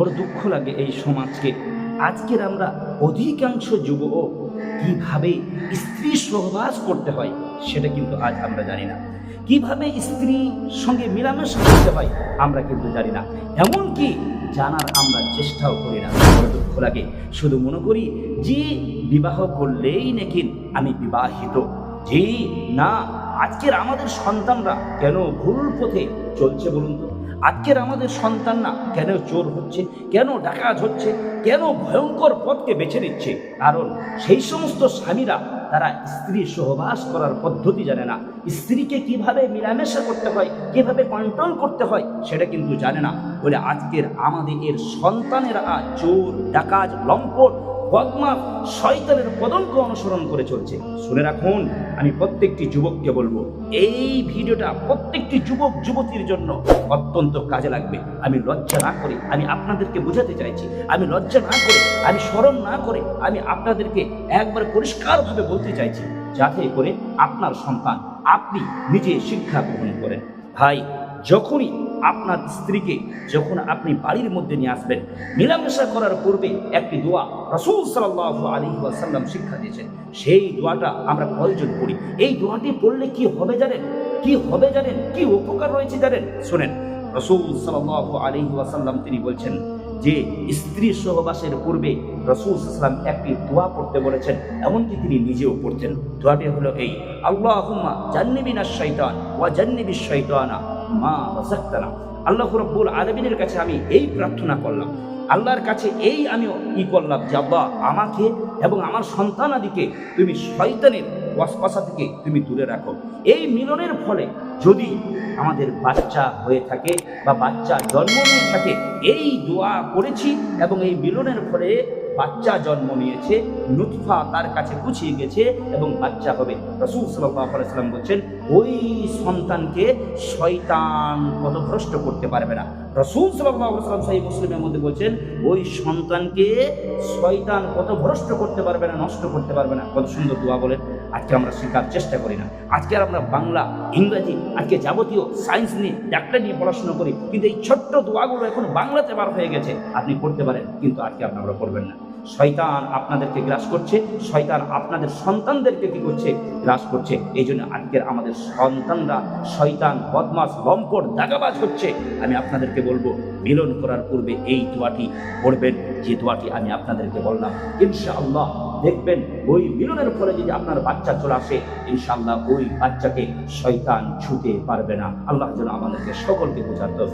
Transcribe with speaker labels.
Speaker 1: বড় দুঃখ লাগে এই সমাজকে। আজকের আমরা অধিকাংশ যুব কীভাবে স্ত্রী সহবাস করতে হয় সেটা কিন্তু আজ আমরা জানি না। কীভাবে স্ত্রীর সঙ্গে মেলামেশা করতে হয় আমরা কিন্তু জানি না। এমনকি জানার আমরা চেষ্টাও করি না। বড় দুঃখ লাগে। শুধু মনে করি যে বিবাহ করলেই নাকি আমি বিবাহিত। যে না, আজকের আমাদের সন্তানরা কেন ভুল পথে চলছে বলুন তো? আজকের আমাদের সন্তানরা কেন চোর হচ্ছে? কেন ডাকাত হচ্ছে? কেন ভয়ঙ্কর পথকে বেছে নিচ্ছে? কারণ সেই সমস্ত স্বামীরা তারা স্ত্রী সহবাস করার পদ্ধতি জানে না। স্ত্রীকে কীভাবে মিলামেশা করতে হয়, কীভাবে কন্ট্রোল করতে হয়, সেটা কিন্তু জানে না। বলে আজকের আমাদের এর সন্তানেরা চোর, ডাকাত, লম্পট বদমাস শয়তানের পদঙ্ক অনুসরণ করে চলছে। শুনে রাখুন, আমি প্রত্যেকটি যুবককে বলব, এই ভিডিওটা প্রত্যেকটি যুবক, যুবতীর জন্য অত্যন্ত কাজে লাগবে। আমি লজ্জা না করে আমি আপনাদেরকে বোঝাতে চাইছি। আমি লজ্জা না করে, আমি স্মরণ না করে আমি আপনাদেরকে একবার পরিষ্কারভাবে বলতে চাইছি, যাতে করে আপনার সন্তান আপনি নিজে শিক্ষা গ্রহণ করেন। ভাই যখনই আপনার স্ত্রীকে যখন আপনি বাড়ির মধ্যে নিয়ে আসবেন, মেলামেশা করার পূর্বে একটি দোয়া রসুল সাল্লাহ আলী ওয়াসাল্লাম শিক্ষা দিয়েছেন। সেই দোয়াটা আমরা কয়জন পড়ি? এই দোয়াটি পড়লে কি হবে জানেন? কি হবে জানেন? কি উপকার রয়েছে জানেন? শোনেন, রসুল সাল্লাহ আলী ওয়াসাল্লাম তিনি বলছেন যে, স্ত্রী সহবাসের পূর্বে রসুল সাল্লাম একটি দোয়া পড়তে বলেছেন, এমনকি তিনি নিজেও পড়তেন। দোয়াটি হলো এই আল্লাহ জান্নিবিনা শৈতান ওয়া জান্নিবি শৈতানা মা আল্লাহ রব্বুল আলমিনের কাছে আমি এই প্রার্থনা করলাম। আল্লাহর কাছে এই আমি ই করলাম যে আল্লাহ আমাকে এবং আমার সন্তানাদিকে তুমি শয়তানের ওয়াসপাসা থেকে তুমি দূরে রাখো। এই মিলনের ফলে যদি আমাদের বাচ্চা হয়ে থাকে বা বাচ্চা জন্ম নিয়ে থাকে, এই দোয়া করেছি এবং এই মিলনের ফলে বাচ্চা জন্ম নিয়েছে নুৎফা তার কাছে পুছিয়ে গেছে এবং বাচ্চা হবে। রসুল সাল্লাম বলছেন, ওই সন্তানকে শয়তান পথভ্রষ্ট করতে পারবে না। রসুল সাল্লাম সাহি মুসলিমের মধ্যে বলছেন, ওই সন্তানকে শয়তান পথভ্রষ্ট করতে পারবে না, নষ্ট করতে পারবে না। কত সুন্দর দোয়া বলেন, আজকে আমরা শেখার চেষ্টা করি না। আজকে আর আমরা বাংলা, ইংরাজি, আজকে যাবতীয় সায়েন্স নিয়ে ডাক্তার নিয়ে পড়াশোনা করি, কিন্তু এই ছোট্ট দোয়াগুলো এখন বাংলাতে বার হয়ে গেছে। আপনি পড়তে পারেন, কিন্তু আজকে আপনারা করবেন না। শয়তান আপনাদেরকে গ্রাস করছে, শয়তান আপনাদের সন্তানদেরকে কি করছে? গ্রাস করছে। এই জন্য আজকের আমাদের সন্তানরা শয়তান বদমাস লম্পট, দাগাবাজ হচ্ছে। আমি আপনাদেরকে বলব, মিলন করার পূর্বে এই দোয়াটি পড়বেন। যে দোয়াটি আমি আপনাদেরকে বললাম, ইনশাআল্লাহ দেখবেন ওই মিলনের ফলে যদি আপনার বাচ্চা চলে আসে, ইনশাআল্লাহ ওই বাচ্চাকে শয়তান ছুতে পারবে না। আল্লাহ যেন আমাদেরকে সকলকে বোঝার